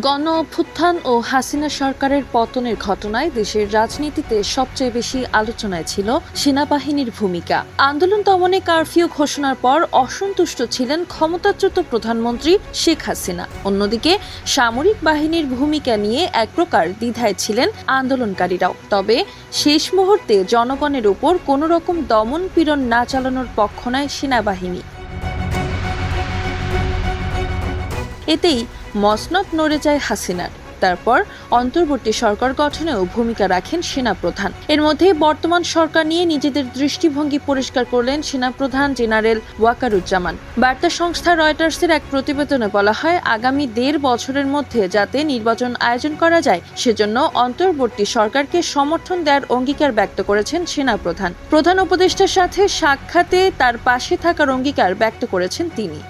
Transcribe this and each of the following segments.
গণ অভ্যুত্থান ও হাসিনা সরকারের পতনের ঘটনায় দেশের রাজনীতিতে সবচেয়ে বেশি আলোচনায় ছিল সেনাবাহিনীর ভূমিকা। আন্দোলন দমনে কারফিউ ঘোষণার পর অসন্তুষ্ট ছিলেন ক্ষমতাচ্যুত প্রধানমন্ত্রী শেখ হাসিনা। অন্যদিকে, সামরিক বাহিনীর ভূমিকা নিয়ে এক প্রকার দ্বিধায় ছিলেন আন্দোলনকারীরাও। তবে, শেষ মুহূর্তে জনগণের উপর কোনো রকম দমন পীড়ন না চালানোর পক্ষ নেয় সেনাবাহিনী। এতেই মসনদ নড়ে যায় হাসিনার। তারপর অন্তর্বর্তী সরকার গঠনেও ভূমিকা রাখেন সেনাপ্রধান। এর মধ্যে বর্তমান সরকার নিয়ে নিজেদের দৃষ্টিভঙ্গি পরিষ্কার করলেন সেনাপ্রধান জেনারেল ওয়াকারুজ্জামান। বার্তা সংস্থা রয়টার্সের এক প্রতিবেদনে বলা হয়, আগামী দেড় বছরের মধ্যে যাতে নির্বাচন আয়োজন করা যায়, সেজন্য অন্তর্বর্তী সরকারকে সমর্থন দেওয়ার অঙ্গীকার ব্যক্ত করেছেন সেনাপ্রধান। প্রধান উপদেষ্টার সাথে সাক্ষাতে তার পাশে থাকার অঙ্গীকার ব্যক্ত করেছেন তিনি।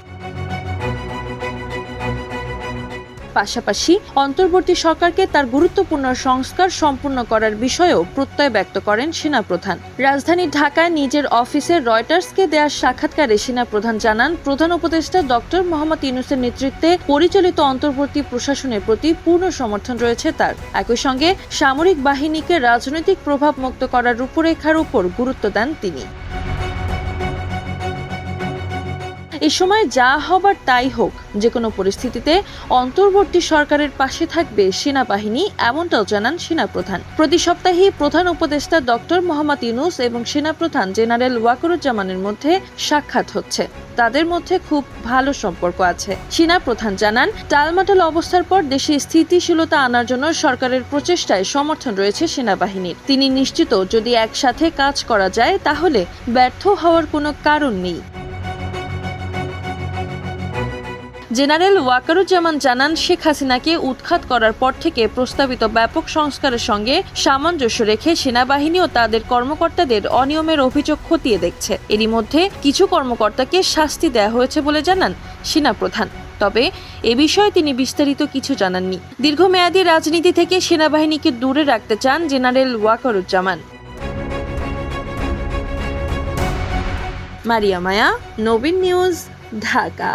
পাশাপাশি অন্তর্বর্তী সরকারকে তার গুরুত্বপূর্ণ সংস্কার সম্পূর্ণ করার বিষয়েও প্রত্যয় ব্যক্ত করেন সেনাপ্রধান। রাজধানী ঢাকায় নিজের অফিসে রয়টার্সকে দেওয়া সাক্ষাৎকারে সেনাপ্রধান জানান, প্রধান উপদেষ্টা ডক্টর মোহাম্মদ ইউনুসের নেতৃত্বে পরিচালিত অন্তর্বর্তী প্রশাসনের প্রতি পূর্ণ সমর্থন রয়েছে তার। একই সঙ্গে সামরিক বাহিনীকে রাজনৈতিক প্রভাব মুক্ত করার রূপরেখার উপর গুরুত্ব দেন তিনি। এ সময় যা হবার তাই হোক, যে কোনো পরিস্থিতিতে অন্তর্বর্তী সরকারের পাশে থাকবে সেনাবাহিনী, এমনটাও জানান সেনাপ্রধান। প্রতি সপ্তাহে প্রধান উপদেষ্টা ডক্টর মোহাম্মদ ইউনুস এবং সেনাপ্রধান জেনারেল ওয়াকরুজ্জামানের মধ্যে সাক্ষাৎ হচ্ছে। তাদের মধ্যে খুব ভালো সম্পর্ক আছে। সেনা প্রধান জানান, টালমাটাল অবস্থার পর দেশে স্থিতিশীলতা আনার জন্য সরকারের প্রচেষ্টায় সমর্থন রয়েছে সেনাবাহিনীর। তিনি নিশ্চিত, যদি একসাথে কাজ করা যায়, তাহলে ব্যর্থ হওয়ার কোনো কারণ নেই। জেনারেল ওয়াকারুজ্জামান জানান, শেখ হাসিনাকে উৎখাত করার পর থেকে প্রস্তাবিত ব্যাপক সংস্কারের সঙ্গে সামঞ্জস্য রেখে সেনাবাহিনী ও তাদের কর্মকর্তাদের অনিয়মের অভিযোগ খতিয়ে দেখছে। এরই মধ্যে কিছু কর্মকর্তাকে শাস্তি দেওয়া হয়েছে বলে জানান সেনাপ্রধান। তবে এ বিষয়ে তিনি বিস্তারিত কিছু জানাননি। দীর্ঘমেয়াদী রাজনীতি থেকে সেনাবাহিনীকে দূরে রাখতে চান জেনারেল ওয়াকারুজ্জামান। মারিয়া মায়া, নবীন নিউজ, ঢাকা।